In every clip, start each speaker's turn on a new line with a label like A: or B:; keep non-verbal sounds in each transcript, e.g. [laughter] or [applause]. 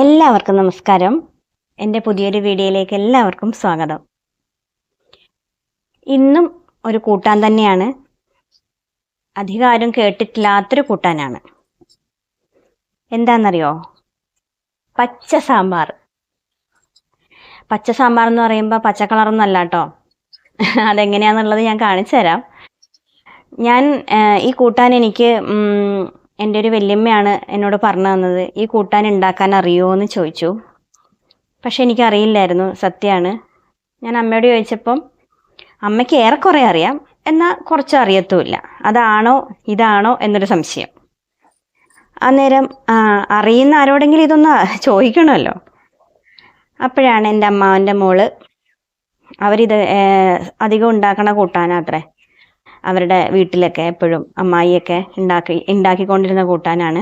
A: എല്ലാവർക്കും നമസ്കാരം എൻ്റെ പുതിയൊരു വീഡിയോയിലേക്ക് എല്ലാവർക്കും സ്വാഗതം ഇന്നും ഒരു കൂട്ടാൻ തന്നെയാണ് അധികാരം കേട്ടിട്ടില്ലാത്തൊരു കൂട്ടാനാണ് എന്താണെന്നറിയോ പച്ച സാമ്പാർ പച്ച സാമ്പാർ എന്ന് പറയുമ്പോൾ പച്ച കളറൊന്നല്ല കേട്ടോ അതെങ്ങനെയാണെന്നുള്ളത് ഞാൻ കാണിച്ചു തരാം ഞാൻ ഈ കൂട്ടാൻ എനിക്ക് എൻ്റെ ഒരു വല്യമ്മയാണ് എന്നോട് പറഞ്ഞു തന്നത് ഈ കൂട്ടാൻ ഉണ്ടാക്കാൻ അറിയുമോ എന്ന് ചോദിച്ചു പക്ഷെ എനിക്കറിയില്ലായിരുന്നു സത്യമാണ് ഞാൻ അമ്മയോട് ചോദിച്ചപ്പം അമ്മയ്ക്ക് ഏറെക്കുറെ അറിയാം എന്നാൽ കുറച്ച് അറിയത്തുമില്ല അതാണോ ഇതാണോ എന്നൊരു സംശയം അന്നേരം അറിയുന്ന ആരോടെങ്കിലും ഇതൊന്ന് ചോദിക്കണമല്ലോ അപ്പോഴാണ് എൻ്റെ അമ്മാവൻ്റെ മോള് അവരിത് അധികം ഉണ്ടാക്കണ കൂട്ടാനാത്രേ അവരുടെ വീട്ടിലൊക്കെ എപ്പോഴും അമ്മായിയൊക്കെ ഉണ്ടാക്കി ഉണ്ടാക്കിക്കൊണ്ടിരുന്ന കൂട്ടാനാണ്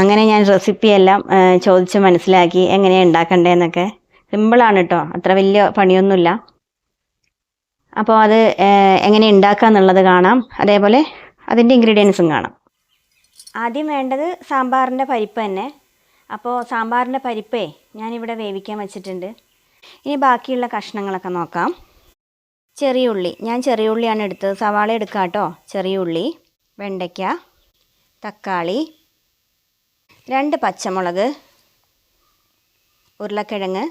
A: അങ്ങനെ ഞാൻ റെസിപ്പിയെല്ലാം ചോദിച്ച് മനസ്സിലാക്കി എങ്ങനെയാണ് ഉണ്ടാക്കണ്ടേന്നൊക്കെ സിമ്പിളാണ് കേട്ടോ അത്ര വലിയ പണിയൊന്നുമില്ല അപ്പോൾ അത് എങ്ങനെ ഉണ്ടാക്കുക എന്നുള്ളത് കാണാം അതേപോലെ അതിൻ്റെ ഇൻഗ്രീഡിയൻസും കാണാം ആദ്യം വേണ്ടത് സാമ്പാറിൻ്റെ പരിപ്പ് തന്നെ അപ്പോൾ സാമ്പാറിൻ്റെ പരിപ്പേ ഞാനിവിടെ വേവിക്കാൻ വെച്ചിട്ടുണ്ട് ഇനി ബാക്കിയുള്ള കഷ്ണങ്ങളൊക്കെ നോക്കാം ചെറിയ ഉള്ളി ഞാൻ ചെറിയ ഉള്ളിയാണ് എടുത്തത് സവാള എടുക്കാം കേട്ടോ ചെറിയ ഉള്ളി വെണ്ടയ്ക്ക തക്കാളി രണ്ട് പച്ചമുളക് ഉരുളക്കിഴങ്ങ്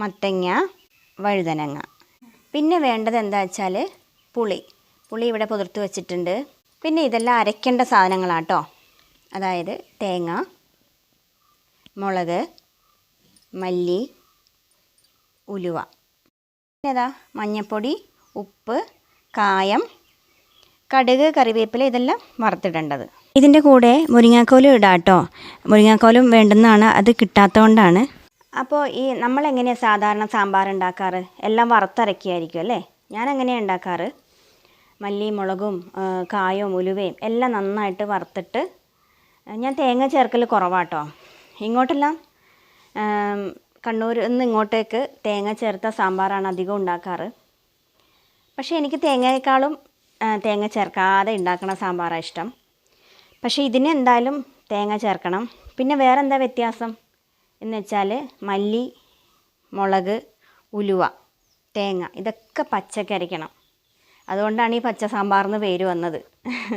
A: മത്തങ്ങ വഴുതനങ്ങ പിന്നെ വേണ്ടത് എന്താ വെച്ചാൽ പുളി പുളി ഇവിടെ പുതിർത്ത് വെച്ചിട്ടുണ്ട് പിന്നെ ഇതെല്ലാം അരയ്ക്കേണ്ട സാധനങ്ങളാണ് കേട്ടോ അതായത് തേങ്ങ മുളക് മല്ലി ഉലുവ ഏതാ മഞ്ഞൾപ്പൊടി ഉപ്പ് കായം കടുക് കറിവേപ്പില ഇതെല്ലാം വറുത്തിടേണ്ടത് ഇതിൻ്റെ കൂടെ മുരിങ്ങാക്കോലും ഇടാം കേട്ടോ മുരിങ്ങാക്കോലും വേണ്ടെന്നാണ് അത് കിട്ടാത്തതുകൊണ്ടാണ് അപ്പോൾ ഈ നമ്മൾ എങ്ങനെയാണ് സാധാരണ സാമ്പാർ ഉണ്ടാക്കാറ് എല്ലാം വറുത്തരക്കിയായിരിക്കും അല്ലേ ഞാൻ എങ്ങനെയാണ് ഉണ്ടാക്കാറ് മല്ലി മുളകും കായവും ഉലുവയും എല്ലാം നന്നായിട്ട് വറുത്തിട്ട് ഞാൻ തേങ്ങ ചേർക്കൽ കുറവാട്ടോ ഇങ്ങോട്ടെല്ലാം കണ്ണൂരിൽ നിന്ന് ഇങ്ങോട്ടേക്ക് തേങ്ങ ചേർത്ത സാമ്പാറാണ് അധികം ഉണ്ടാക്കാറ് പക്ഷേ എനിക്ക് തേങ്ങയേക്കാളും തേങ്ങ ചേർക്കാതെ ഉണ്ടാക്കുന്ന സാമ്പാറാണ് ഇഷ്ടം പക്ഷേ ഇതിന് എന്തായാലും തേങ്ങ ചേർക്കണം പിന്നെ വേറെ എന്താ വ്യത്യാസം എന്ന് വെച്ചാൽ മല്ലി മുളക് ഉലുവ തേങ്ങ ഇതൊക്കെ പച്ചക്കരയ്ക്കണം അതുകൊണ്ടാണ് ഈ പച്ച സാമ്പാറിന് പേര് വന്നത്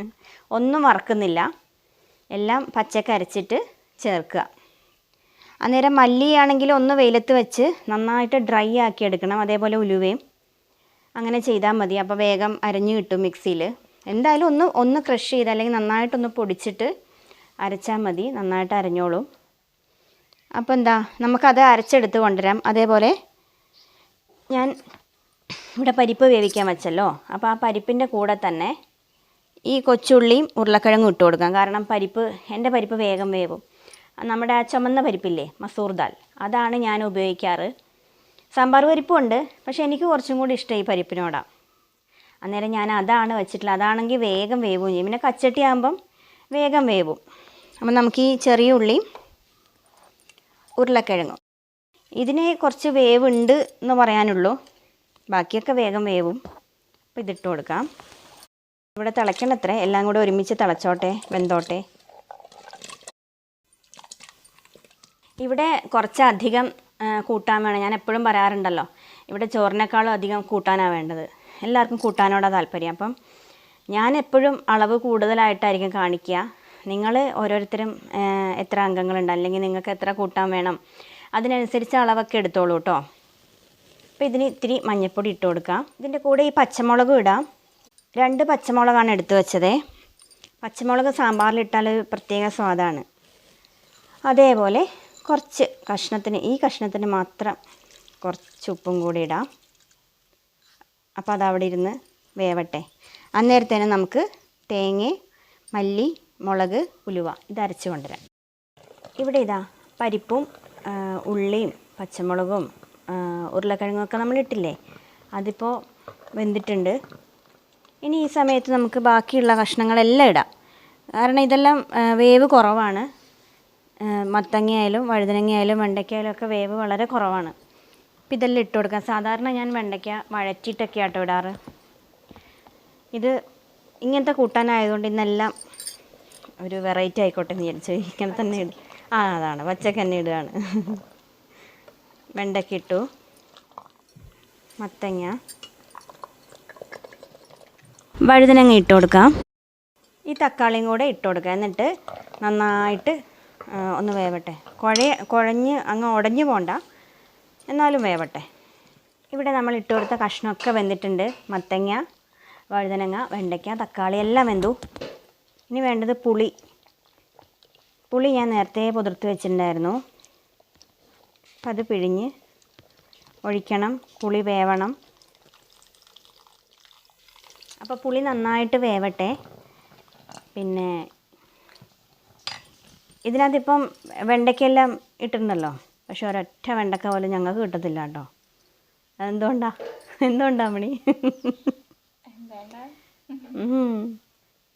A: [laughs] ഒന്നും വറക്കുന്നില്ല എല്ലാം പച്ചക്കരച്ചിട്ട് ചേർക്കുക അന്നേരം മല്ലിയാണെങ്കിൽ ഒന്ന് വെയിലത്ത് വെച്ച് നന്നായിട്ട് ഡ്രൈ ആക്കി എടുക്കണം അതേപോലെ ഉലുവയും അങ്ങനെ ചെയ്താൽ മതി അപ്പോൾ വേഗം അരഞ്ഞു കിട്ടും മിക്സിയിൽ എന്തായാലും ഒന്ന് ഒന്ന് ക്രഷ് ചെയ്ത് അല്ലെങ്കിൽ നന്നായിട്ടൊന്ന് പൊടിച്ചിട്ട് അരച്ചാൽ മതി നന്നായിട്ട് അരഞ്ഞോളും അപ്പോൾ എന്താ നമുക്കത് അരച്ചെടുത്ത് കൊണ്ടുവരാം അതേപോലെ ഞാൻ ഇവിടെ പരിപ്പ് വേവിക്കാൻ വെച്ചല്ലോ അപ്പോൾ ആ പരിപ്പിൻ്റെ കൂടെ തന്നെ ഈ കൊച്ചുള്ളിയും ഉരുളക്കിഴങ്ങും ഇട്ട് കൊടുക്കാം കാരണം പരിപ്പ് എൻ്റെ പരിപ്പ് വേഗം വേവും നമ്മുടെ ആ ചുമന്ന പരിപ്പില്ലേ മസൂർ ദാൽ അതാണ് ഞാൻ ഉപയോഗിക്കാറ് സാമ്പാർ പരിപ്പുണ്ട് പക്ഷേ എനിക്ക് കുറച്ചും കൂടി ഇഷ്ടം ഈ പരിപ്പിനോടാണ് അന്നേരം ഞാൻ അതാണ് വെച്ചിട്ടുള്ളത് അതാണെങ്കിൽ വേഗം വേവും ചെയ്യും പിന്നെ കച്ചട്ടി ആകുമ്പം വേഗം വേവും അപ്പം നമുക്ക് ഈ ചെറിയ ഉള്ളി ഉരുളക്കിഴങ്ങും ഇതിന് കുറച്ച് വേവുണ്ട് എന്ന് പറയാനുള്ളൂ ബാക്കിയൊക്കെ വേഗം വേവും അപ്പോൾ ഇതിട്ട് കൊടുക്കാം ഇവിടെ തിളയ്ക്കണത്രേ എല്ലാം കൂടെ ഒരുമിച്ച് തിളച്ചോട്ടെ വെന്തോട്ടെ ഇവിടെ കുറച്ചധികം കൂട്ടാൻ വേണം ഞാൻ എപ്പോഴും പറയാറുണ്ടല്ലോ ഇവിടെ ചോറിനേക്കാളും അധികം കൂട്ടാനാണ് വേണ്ടത് എല്ലാവർക്കും കൂട്ടാനോടാണ് താല്പര്യം അപ്പം ഞാൻ എപ്പോഴും അളവ് കൂടുതലായിട്ടായിരിക്കും കാണിക്കുക നിങ്ങൾ ഓരോരുത്തരും എത്ര അംഗങ്ങളുണ്ട് അല്ലെങ്കിൽ നിങ്ങൾക്ക് എത്ര കൂട്ടാൻ വേണം അതിനനുസരിച്ച് അളവൊക്കെ എടുത്തോളൂ കേട്ടോ അപ്പം ഇതിന് ഇത്തിരി മഞ്ഞൾപ്പൊടി ഇട്ട് കൊടുക്കാം ഇതിൻ്റെ കൂടെ ഈ പച്ചമുളകും ഇടാം രണ്ട് പച്ചമുളകാണ് എടുത്തു വെച്ചത് പച്ചമുളക് സാമ്പാറിലിട്ടാൽ പ്രത്യേക സ്വാദാണ് അതേപോലെ കുറച്ച് കഷ്ണത്തിന് ഈ കഷ്ണത്തിന് മാത്രം കുറച്ച് ഉപ്പും കൂടി ഇടാം അപ്പോൾ അതവിടെ ഇരുന്ന് വേവട്ടെ അന്നേരത്തേന് നമുക്ക് തേങ്ങ മല്ലി മുളക് ഉലുവ ഇത് അരച്ച് കൊണ്ടുവരാം ഇവിടെ ഇതാ പരിപ്പും ഉള്ളിയും പച്ചമുളകും ഉരുളക്കിഴങ്ങൊക്കെ നമ്മൾ ഇട്ടില്ലേ അതിപ്പോൾ വെന്തിട്ടുണ്ട് ഇനി ഈ സമയത്ത് നമുക്ക് ബാക്കിയുള്ള കഷ്ണങ്ങളെല്ലാം ഇടാം കാരണം ഇതെല്ലാം വേവ് കുറവാണ് മത്തങ്ങയായാലും വഴുതനങ്ങയായാലും വെണ്ടയ്ക്കയായാലും ഒക്കെ വേവ് വളരെ കുറവാണ് അപ്പം ഇതെല്ലാം ഇട്ട് കൊടുക്കാം സാധാരണ ഞാൻ വെണ്ടയ്ക്ക വഴറ്റിയിട്ടൊക്കെ ആട്ടോ ഇടാറ് ഇത് ഇങ്ങനത്തെ കൂട്ടാനായതുകൊണ്ട് ഇന്നെല്ലാം ഒരു വെറൈറ്റി ആയിക്കോട്ടെ എന്ന് വിചാരിച്ചു ഇങ്ങനെ തന്നെ ഇടും ആ അതാണ് പച്ചക്ക തന്നെ ഇടുകയാണ് വെണ്ടയ്ക്ക ഇട്ടു മത്തങ്ങ വഴുതനങ്ങ ഇട്ട് കൊടുക്കാം ഈ തക്കാളിയും കൂടെ ഇട്ട് കൊടുക്കുക എന്നിട്ട് നന്നായിട്ട് ഒന്ന് വേവട്ടെ കുഴ കുഴഞ്ഞ് അങ്ങ് ഉടഞ്ഞു പോണ്ട എന്നാലും വേവട്ടെ ഇവിടെ നമ്മൾ ഇട്ട് കൊടുത്ത കഷ്ണമൊക്കെ വെന്തിട്ടുണ്ട് മത്തങ്ങ വഴുതനങ്ങ വെണ്ടയ്ക്ക തക്കാളി എല്ലാം വെന്തു ഇനി വേണ്ടത് പുളി പുളി ഞാൻ നേരത്തെ പുതിർത്ത് വെച്ചിട്ടുണ്ടായിരുന്നു അപ്പം അത് പിഴിഞ്ഞ് ഒഴിക്കണം പുളി വേവണം അപ്പോൾ പുളി നന്നായിട്ട് വേവട്ടെ പിന്നെ ഇതിനകത്തിപ്പം വെണ്ടയ്ക്കെല്ലാം ഇട്ടിട്ടുണ്ടല്ലോ പക്ഷെ ഒരൊറ്റ വെണ്ടക്ക പോലും ഞങ്ങൾക്ക് കിട്ടത്തില്ല കേട്ടോ അതെന്തുകൊണ്ടാ എന്തുകൊണ്ടാ മണി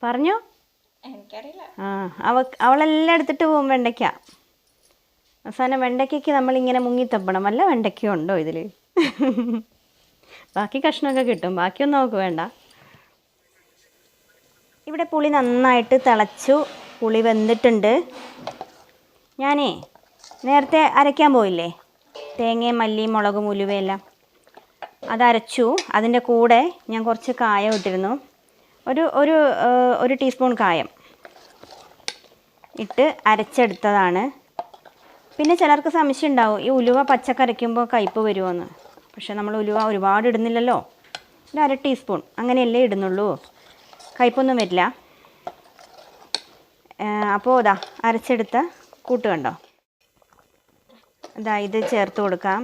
A: പറഞ്ഞോ ആ അവ അവളെല്ലാം എടുത്തിട്ട് പോകും വെണ്ടയ്ക്ക അവസാനം വെണ്ടയ്ക്കയ്ക്ക് നമ്മളിങ്ങനെ മുങ്ങിത്തപ്പണം വല്ല വെണ്ടയ്ക്ക ഉണ്ടോ ഇതിൽ ബാക്കി കഷ്ണമൊക്കെ കിട്ടും ബാക്കിയൊന്നും നമുക്ക് വേണ്ട ഇവിടെ പുളി നന്നായിട്ട് തിളച്ചു പുളി വെന്തിട്ടുണ്ട് ഞാനേ നേരത്തെ അരയ്ക്കാൻ പോയില്ലേ തേങ്ങയും മല്ലിയും മുളകും ഉലുവയെല്ലാം അതരച്ചു അതിൻ്റെ കൂടെ ഞാൻ കുറച്ച് കായം ഇട്ടിരുന്നു ഒരു ഒരു ഒരു ടീസ്പൂൺ കായം ഇട്ട് അരച്ചെടുത്തതാണ് പിന്നെ ചിലർക്ക് സംശയം ഉണ്ടാവും ഈ ഉലുവ പച്ചക്കരയ്ക്കുമ്പോൾ കയ്പ്പ് എന്ന് പക്ഷേ നമ്മൾ ഉലുവ ഒരുപാട് ഇടുന്നില്ലല്ലോ ഒരു അര ടീസ്പൂൺ അങ്ങനെയല്ലേ ഇടുന്നുള്ളൂ കയ്പ്പൊന്നും വരില്ല അപ്പോൾ ഇതാ അരച്ചെടുത്ത കൂട്ട് കണ്ടോ ഇതാ ഇത് ചേർത്ത് കൊടുക്കാം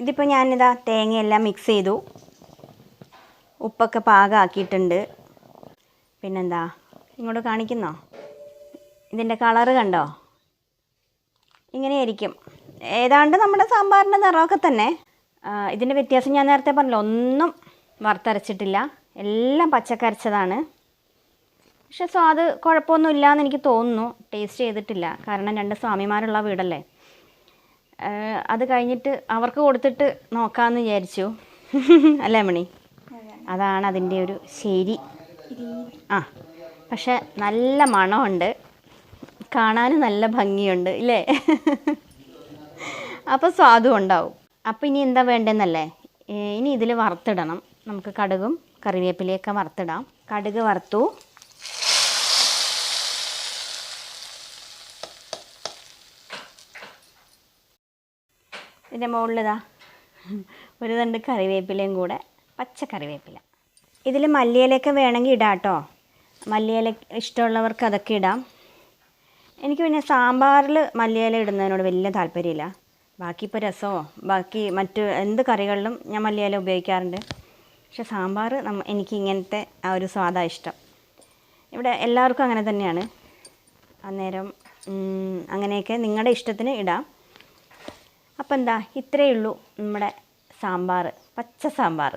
A: ഇതിപ്പോൾ ഞാനിതാ തേങ്ങയെല്ലാം മിക്സ് ചെയ്തു ഉപ്പൊക്കെ പാകമാക്കിയിട്ടുണ്ട് പിന്നെന്താ ഇങ്ങോട്ട് കാണിക്കുന്നോ ഇതിൻ്റെ കളറ് കണ്ടോ ഇങ്ങനെയായിരിക്കും ഏതാണ്ട് നമ്മുടെ സാമ്പാറിൻ്റെ നിറമൊക്കെ തന്നെ ഇതിൻ്റെ വ്യത്യാസം ഞാൻ നേരത്തെ പറഞ്ഞില്ല ഒന്നും വറുത്തരച്ചിട്ടില്ല എല്ലാം പച്ചക്കരച്ചതാണ് പക്ഷെ സ്വാദ് ഇല്ല എന്ന് എനിക്ക് തോന്നുന്നു ടേസ്റ്റ് ചെയ്തിട്ടില്ല കാരണം രണ്ട് സ്വാമിമാരുള്ള വീടല്ലേ അത് കഴിഞ്ഞിട്ട് അവർക്ക് കൊടുത്തിട്ട് നോക്കാമെന്ന് വിചാരിച്ചു [laughs] അല്ലേ മണി അതാണ് അതിൻ്റെ ഒരു ശരി ആ പക്ഷെ നല്ല മണമുണ്ട് കാണാനും നല്ല ഭംഗിയുണ്ട് ഇല്ലേ [laughs] അപ്പോൾ സ്വാദും ഉണ്ടാവും അപ്പോൾ ഇനി എന്താ വേണ്ടതെന്നല്ലേ ഇനി ഇതിൽ വറുത്തിടണം നമുക്ക് കടുകും കറിവേപ്പിലയൊക്കെ വറുത്തിടാം കടുക് വറുത്തു ഇതിൻ്റെ മുകളിലിതാ ഒരു തണ്ട് കറിവേപ്പിലയും കൂടെ പച്ച കറിവേപ്പില ഇതിൽ മല്ലിയിലൊക്കെ വേണമെങ്കിൽ ഇടാം കേട്ടോ മല്ലിയില ഇഷ്ടമുള്ളവർക്ക് അതൊക്കെ ഇടാം എനിക്ക് പിന്നെ സാമ്പാറിൽ മല്ലിയില ഇടുന്നതിനോട് വലിയ താല്പര്യമില്ല ബാക്കി ഇപ്പോൾ രസമോ ബാക്കി മറ്റ് എന്ത് കറികളിലും ഞാൻ മല്ലിയില ഉപയോഗിക്കാറുണ്ട് പക്ഷെ സാമ്പാർ നമ്മ എനിക്ക് ഇങ്ങനത്തെ ആ ഒരു സ്വാദാണ് ഇഷ്ടം ഇവിടെ എല്ലാവർക്കും അങ്ങനെ തന്നെയാണ് അന്നേരം അങ്ങനെയൊക്കെ നിങ്ങളുടെ ഇഷ്ടത്തിന് ഇടാം അപ്പം എന്താ ഇത്രയേ ഉള്ളൂ നമ്മുടെ സാമ്പാർ പച്ച സാമ്പാർ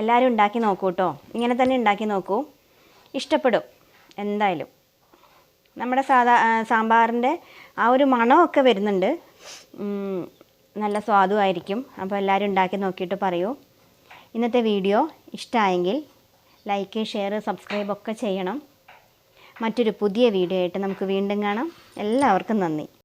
A: എല്ലാവരും ഉണ്ടാക്കി നോക്കൂ കേട്ടോ ഇങ്ങനെ തന്നെ ഉണ്ടാക്കി നോക്കൂ ഇഷ്ടപ്പെടും എന്തായാലും നമ്മുടെ സാധാ സാമ്പാറിൻ്റെ ആ ഒരു മണമൊക്കെ വരുന്നുണ്ട് നല്ല സ്വാദുമായിരിക്കും അപ്പോൾ എല്ലാവരും ഉണ്ടാക്കി നോക്കിയിട്ട് പറയൂ ഇന്നത്തെ വീഡിയോ ഇഷ്ടമായെങ്കിൽ ലൈക്ക് ഷെയർ സബ്സ്ക്രൈബ് ഒക്കെ ചെയ്യണം മറ്റൊരു പുതിയ വീഡിയോ ആയിട്ട് നമുക്ക് വീണ്ടും കാണാം എല്ലാവർക്കും നന്ദി